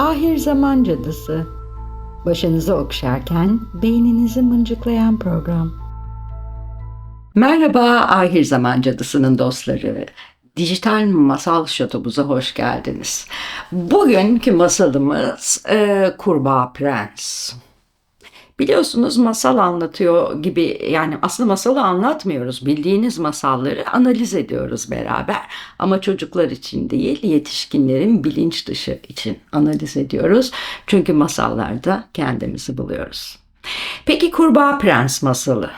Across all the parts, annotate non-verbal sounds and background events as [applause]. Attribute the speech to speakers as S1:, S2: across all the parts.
S1: Ahir Zaman Cadısı. Başınızı okşarken beyninizi mıncıklayan program. Merhaba Ahir Zaman Cadısı'nın dostları. Dijital Masal Şatomuza hoş geldiniz. Bugünkü masalımız e, Kurbağa Prens. Biliyorsunuz masal anlatıyor gibi yani aslında masalı anlatmıyoruz. Bildiğiniz masalları analiz ediyoruz beraber. Ama çocuklar için değil yetişkinlerin bilinç dışı için analiz ediyoruz. Çünkü masallarda kendimizi buluyoruz. Peki Kurbağa Prens masalı.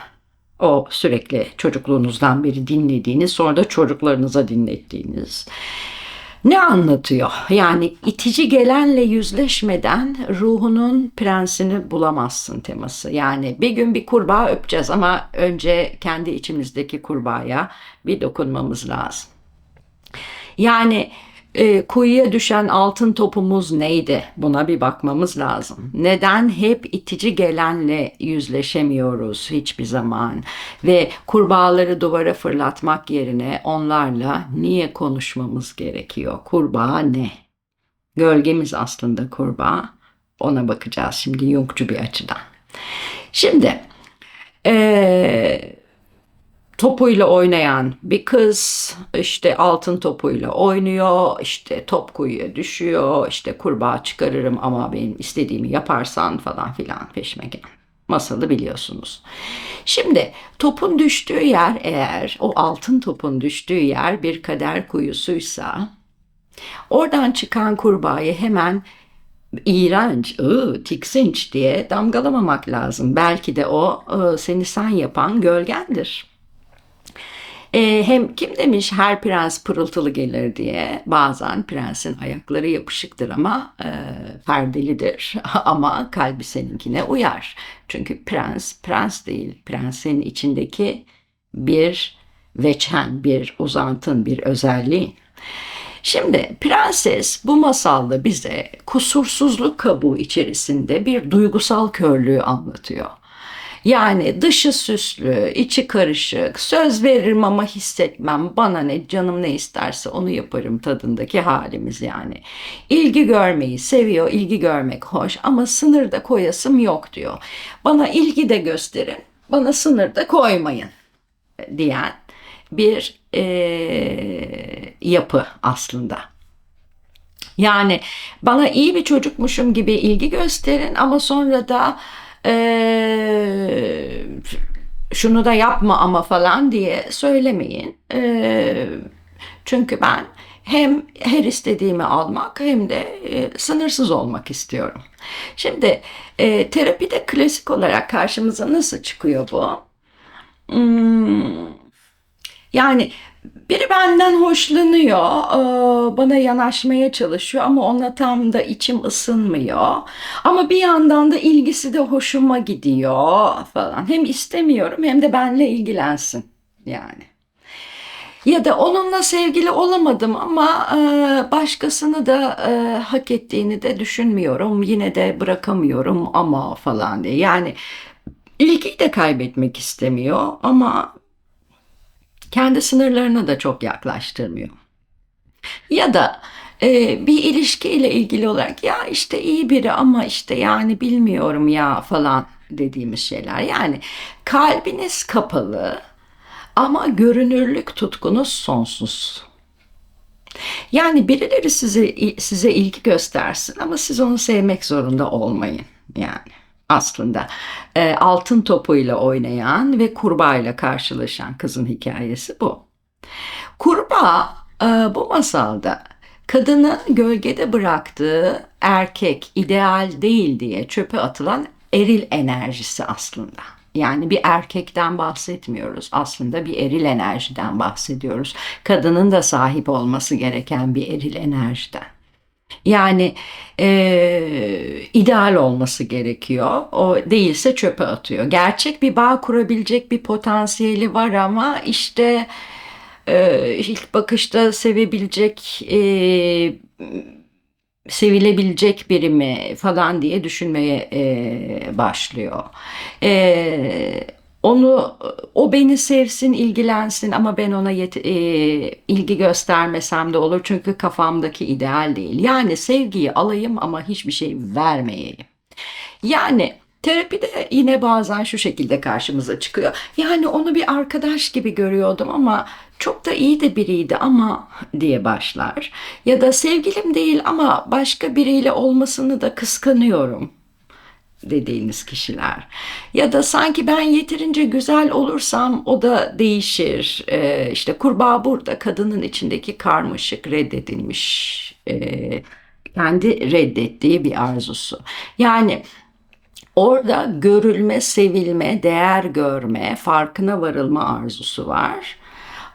S1: O sürekli çocukluğunuzdan beri dinlediğiniz sonra da çocuklarınıza dinlettiğiniz. Ne anlatıyor? Yani itici gelenle yüzleşmeden ruhunun prensini bulamazsın teması. Yani bir gün bir kurbağa öpeceğiz ama önce kendi içimizdeki kurbağaya bir dokunmamız lazım. Yani e, kuyuya düşen altın topumuz neydi? Buna bir bakmamız lazım. Neden hep itici gelenle yüzleşemiyoruz hiçbir zaman? Ve kurbağaları duvara fırlatmak yerine onlarla niye konuşmamız gerekiyor? Kurbağa ne? Gölgemiz aslında kurbağa. Ona bakacağız şimdi yokçu bir açıdan. Şimdi eee topuyla oynayan bir kız işte altın topuyla oynuyor işte top kuyuya düşüyor işte kurbağa çıkarırım ama benim istediğimi yaparsan falan filan peşime gel. Masalı biliyorsunuz. Şimdi topun düştüğü yer eğer o altın topun düştüğü yer bir kader kuyusuysa oradan çıkan kurbağayı hemen iğrenç, ıı, tiksinç diye damgalamamak lazım. Belki de o ıı, seni sen yapan gölgendir. E, hem kim demiş her prens pırıltılı gelir diye bazen prensin ayakları yapışıktır ama e, perdelidir [laughs] ama kalbi seninkine uyar. Çünkü prens prens değil prensin içindeki bir veçen bir uzantın bir özelliği. Şimdi prenses bu masalda bize kusursuzluk kabuğu içerisinde bir duygusal körlüğü anlatıyor. Yani dışı süslü, içi karışık, söz veririm ama hissetmem, bana ne canım ne isterse onu yaparım tadındaki halimiz yani. İlgi görmeyi seviyor, ilgi görmek hoş ama sınır da koyasım yok diyor. Bana ilgi de gösterin, bana sınır da koymayın diyen bir e, yapı aslında. Yani bana iyi bir çocukmuşum gibi ilgi gösterin ama sonra da e, şunu da yapma ama falan diye söylemeyin. E, çünkü ben hem her istediğimi almak hem de e, sınırsız olmak istiyorum. Şimdi e, terapide klasik olarak karşımıza nasıl çıkıyor bu? Hmm, yani biri benden hoşlanıyor, e, bana yanaşmaya çalışıyor ama ona tam da içim ısınmıyor. Ama bir yandan da ilgisi de hoşuma gidiyor falan. Hem istemiyorum hem de benle ilgilensin yani. Ya da onunla sevgili olamadım ama e, başkasını da e, hak ettiğini de düşünmüyorum. Yine de bırakamıyorum ama falan diye. Yani ilgiyi de kaybetmek istemiyor ama kendi sınırlarına da çok yaklaştırmıyor. Ya da e, bir ilişkiyle ilgili olarak ya işte iyi biri ama işte yani bilmiyorum ya falan dediğimiz şeyler. Yani kalbiniz kapalı ama görünürlük tutkunuz sonsuz. Yani birileri size size ilgi göstersin ama siz onu sevmek zorunda olmayın yani aslında. E, altın topuyla oynayan ve kurbağayla karşılaşan kızın hikayesi bu. Kurbağa e, bu masalda kadının gölgede bıraktığı erkek ideal değil diye çöpe atılan eril enerjisi aslında. Yani bir erkekten bahsetmiyoruz. Aslında bir eril enerjiden bahsediyoruz. Kadının da sahip olması gereken bir eril enerjiden. Yani e, ideal olması gerekiyor. O değilse çöpe atıyor. Gerçek bir bağ kurabilecek bir potansiyeli var ama işte e, ilk bakışta sevebilecek e, sevilebilecek biri mi falan diye düşünmeye e, başlıyor. E, onu o beni sevsin, ilgilensin ama ben ona yet- e, ilgi göstermesem de olur çünkü kafamdaki ideal değil. Yani sevgiyi alayım ama hiçbir şey vermeyeyim. Yani terapide yine bazen şu şekilde karşımıza çıkıyor. Yani onu bir arkadaş gibi görüyordum ama çok da iyi de biriydi ama diye başlar. Ya da sevgilim değil ama başka biriyle olmasını da kıskanıyorum dediğiniz kişiler. Ya da sanki ben yeterince güzel olursam o da değişir. Ee, işte kurbağa burada kadının içindeki karmaşık reddedilmiş e, kendi reddettiği bir arzusu. Yani orada görülme, sevilme, değer görme, farkına varılma arzusu var.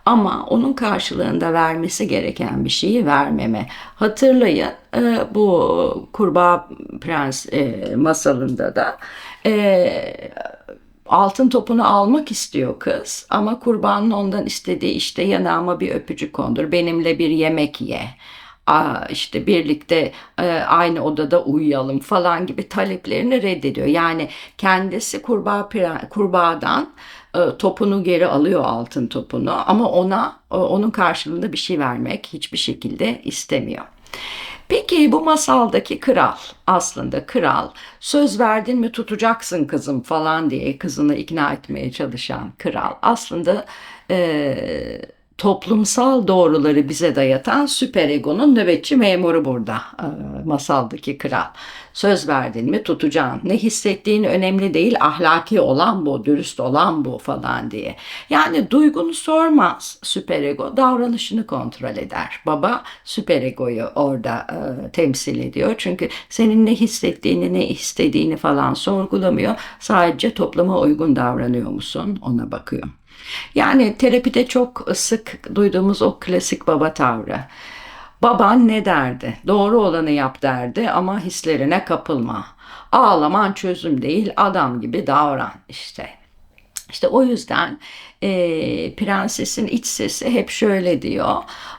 S1: Ama onun karşılığında vermesi gereken bir şeyi vermeme. Hatırlayın e, bu Kurbağa Prens e, masalında da e, altın topunu almak istiyor kız ama kurbanın ondan istediği işte yanağıma bir öpücük kondur, benimle bir yemek ye işte birlikte aynı odada uyuyalım falan gibi taleplerini reddediyor. Yani kendisi kurbağa kurbağadan e, topunu geri alıyor altın topunu ama ona e, onun karşılığında bir şey vermek hiçbir şekilde istemiyor. Peki bu masaldaki kral aslında kral söz verdin mi tutacaksın kızım falan diye kızını ikna etmeye çalışan kral aslında e, toplumsal doğruları bize dayatan süperegonun nöbetçi memuru burada e, masaldaki kral. Söz verdin mi tutacaksın. Ne hissettiğin önemli değil ahlaki olan bu, dürüst olan bu falan diye. Yani duygunu sormaz süperego davranışını kontrol eder. Baba süperegoyu orada e, temsil ediyor. Çünkü senin ne hissettiğini ne istediğini falan sorgulamıyor. Sadece topluma uygun davranıyor musun ona bakıyor. Yani terapide çok sık duyduğumuz o klasik baba tavrı. Baban ne derdi? Doğru olanı yap derdi ama hislerine kapılma. Ağlaman çözüm değil, adam gibi davran işte. İşte o yüzden e, prensesin iç sesi hep şöyle diyor.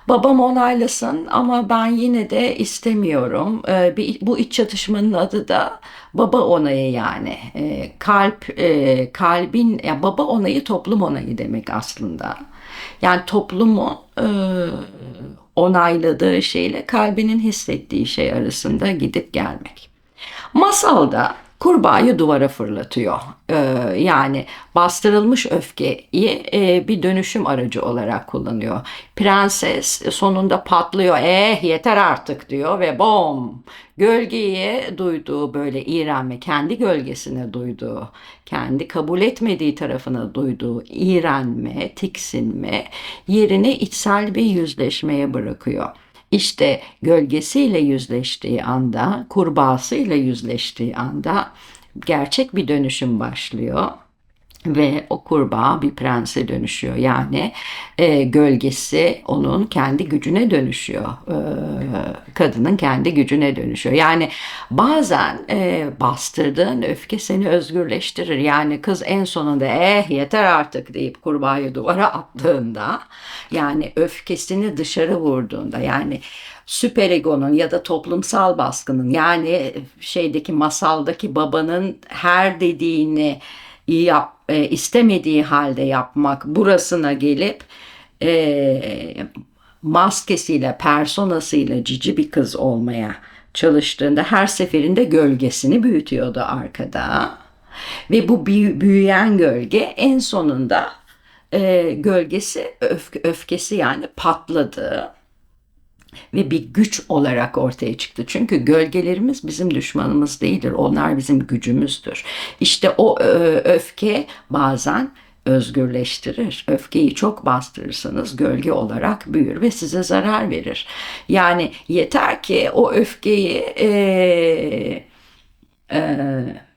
S1: Babam onaylasın ama ben yine de istemiyorum. E, bir, bu iç çatışmanın adı da baba onayı yani. E, kalp, e, kalbin, ya baba onayı toplum onayı demek aslında. Yani toplumun e, onayladığı şeyle kalbinin hissettiği şey arasında gidip gelmek. Masalda kurbağayı duvara fırlatıyor. Ee, yani bastırılmış öfkeyi e, bir dönüşüm aracı olarak kullanıyor. Prenses sonunda patlıyor. Eh yeter artık diyor ve bom gölgeyi duyduğu böyle iğrenme, kendi gölgesine duyduğu, kendi kabul etmediği tarafına duyduğu iğrenme, tiksinme yerini içsel bir yüzleşmeye bırakıyor. İşte gölgesiyle yüzleştiği anda, kurbağasıyla yüzleştiği anda gerçek bir dönüşüm başlıyor ve o kurbağa bir prense dönüşüyor. Yani e, gölgesi onun kendi gücüne dönüşüyor. E, kadının kendi gücüne dönüşüyor. Yani bazen e, bastırdığın öfke seni özgürleştirir. Yani kız en sonunda eh yeter artık deyip kurbağayı duvara attığında yani öfkesini dışarı vurduğunda yani süperegonun ya da toplumsal baskının yani şeydeki masaldaki babanın her dediğini yap, e, istemediği halde yapmak burasına gelip e, maskesiyle, personasıyla cici bir kız olmaya çalıştığında her seferinde gölgesini büyütüyordu arkada. Ve bu büyüyen gölge en sonunda e, gölgesi öfke, öfkesi yani patladı ve bir güç olarak ortaya çıktı. Çünkü gölgelerimiz bizim düşmanımız değildir. Onlar bizim gücümüzdür. İşte o öfke bazen özgürleştirir. Öfkeyi çok bastırırsanız gölge olarak büyür ve size zarar verir. Yani yeter ki o öfkeyi e, e,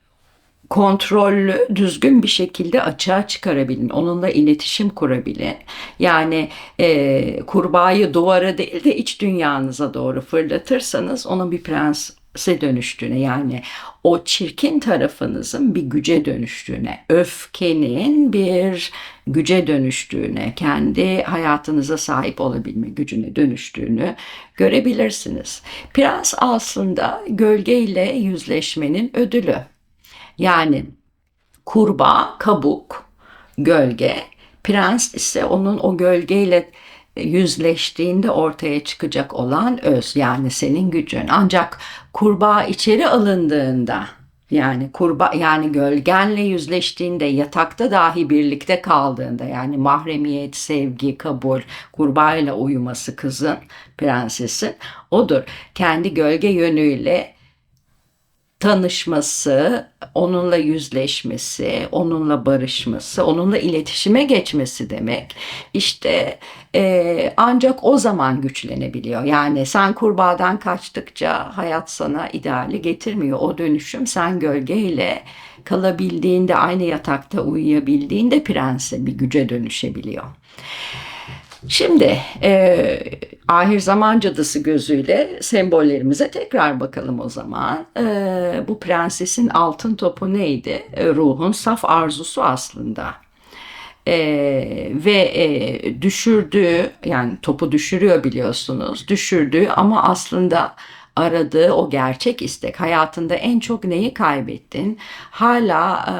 S1: kontrollü, düzgün bir şekilde açığa çıkarabilin. Onunla iletişim kurabilin. Yani e, kurbağayı duvara değil de iç dünyanıza doğru fırlatırsanız onun bir prense dönüştüğüne yani o çirkin tarafınızın bir güce dönüştüğüne, öfkenin bir güce dönüştüğüne, kendi hayatınıza sahip olabilme gücüne dönüştüğünü görebilirsiniz. Prens aslında gölgeyle yüzleşmenin ödülü. Yani kurbağa, kabuk, gölge. Prens ise onun o gölgeyle yüzleştiğinde ortaya çıkacak olan öz yani senin gücün. Ancak kurbağa içeri alındığında yani kurba yani gölgenle yüzleştiğinde yatakta dahi birlikte kaldığında yani mahremiyet, sevgi, kabul, kurbağayla uyuması kızın, prensesin odur. Kendi gölge yönüyle tanışması, onunla yüzleşmesi, onunla barışması, onunla iletişime geçmesi demek. İşte e, ancak o zaman güçlenebiliyor. Yani sen kurbağadan kaçtıkça hayat sana ideali getirmiyor. O dönüşüm sen gölgeyle kalabildiğinde, aynı yatakta uyuyabildiğinde prense bir güce dönüşebiliyor. Şimdi e, ahir zaman cadısı gözüyle sembollerimize tekrar bakalım o zaman. E, bu prensesin altın topu neydi? E, ruhun saf arzusu aslında. E, ve e, düşürdüğü yani topu düşürüyor biliyorsunuz düşürdüğü ama aslında aradığı o gerçek istek hayatında en çok neyi kaybettin hala e,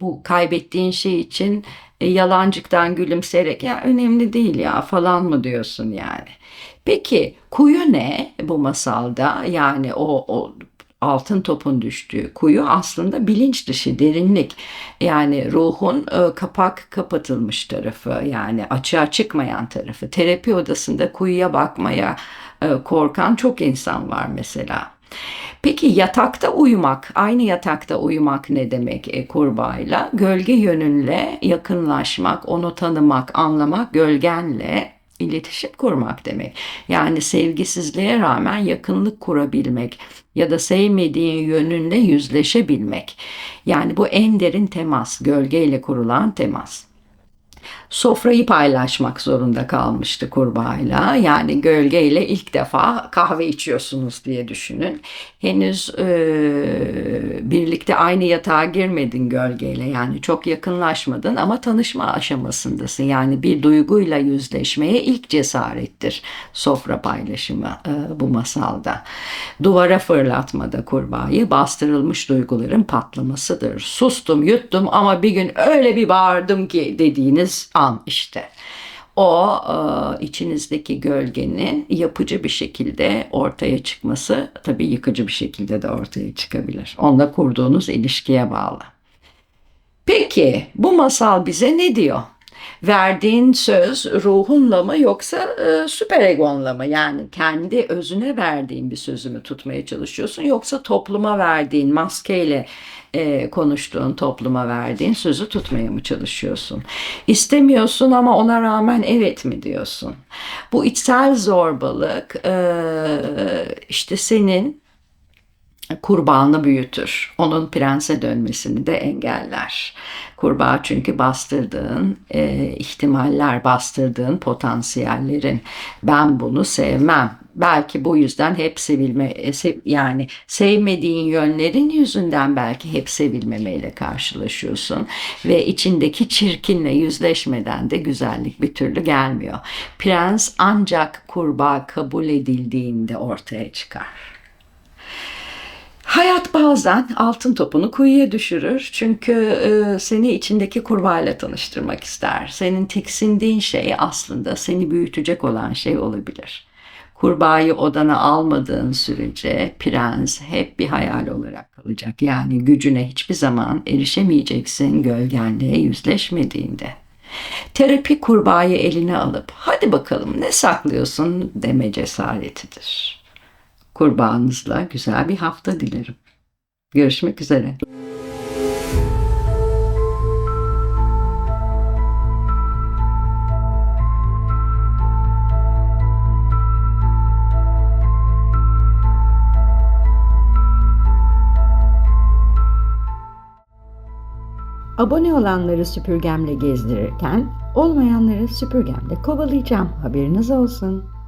S1: bu kaybettiğin şey için yalancıktan gülümseyerek ya önemli değil ya falan mı diyorsun yani. Peki kuyu ne bu masalda? Yani o, o altın topun düştüğü kuyu aslında bilinç dışı derinlik. Yani ruhun e, kapak kapatılmış tarafı yani açığa çıkmayan tarafı. Terapi odasında kuyuya bakmaya e, korkan çok insan var mesela. Peki yatakta uyumak, aynı yatakta uyumak ne demek e, kurbağayla? Gölge yönünle yakınlaşmak, onu tanımak, anlamak, gölgenle iletişim kurmak demek. Yani sevgisizliğe rağmen yakınlık kurabilmek ya da sevmediğin yönünle yüzleşebilmek. Yani bu en derin temas, gölgeyle kurulan temas sofrayı paylaşmak zorunda kalmıştı kurbağayla. Yani gölgeyle ilk defa kahve içiyorsunuz diye düşünün. Henüz e, birlikte aynı yatağa girmedin gölgeyle yani çok yakınlaşmadın ama tanışma aşamasındasın. Yani bir duyguyla yüzleşmeye ilk cesarettir sofra paylaşımı e, bu masalda. Duvara fırlatmada kurbağayı bastırılmış duyguların patlamasıdır. Sustum yuttum ama bir gün öyle bir bağırdım ki dediğiniz an işte. O e, içinizdeki gölgenin yapıcı bir şekilde ortaya çıkması tabii yıkıcı bir şekilde de ortaya çıkabilir. Onunla kurduğunuz ilişkiye bağlı. Peki bu masal bize ne diyor? Verdiğin söz ruhunla mı yoksa e, süper egonla mı? Yani kendi özüne verdiğin bir sözümü tutmaya çalışıyorsun yoksa topluma verdiğin maskeyle e, konuştuğun, topluma verdiğin sözü tutmaya mı çalışıyorsun? İstemiyorsun ama ona rağmen evet mi diyorsun? Bu içsel zorbalık e, işte senin kurbağanı büyütür. Onun prense dönmesini de engeller. Kurbağa çünkü bastırdığın e, ihtimaller, bastırdığın potansiyellerin ben bunu sevmem. Belki bu yüzden hep sevilme e, yani sevmediğin yönlerin yüzünden belki hep sevilmemeyle karşılaşıyorsun ve içindeki çirkinle yüzleşmeden de güzellik bir türlü gelmiyor. Prens ancak kurbağa kabul edildiğinde ortaya çıkar. Hayat bazen altın topunu kuyuya düşürür. Çünkü e, seni içindeki kurbağayla tanıştırmak ister. Senin tiksindiğin şey aslında seni büyütecek olan şey olabilir. Kurbağayı odana almadığın sürece prens hep bir hayal olarak kalacak. Yani gücüne hiçbir zaman erişemeyeceksin gölgenle yüzleşmediğinde. Terapi kurbağayı eline alıp hadi bakalım ne saklıyorsun deme cesaretidir kurbağanızla güzel bir hafta dilerim. Görüşmek üzere. Abone olanları süpürgemle gezdirirken olmayanları süpürgemle kovalayacağım. Haberiniz olsun.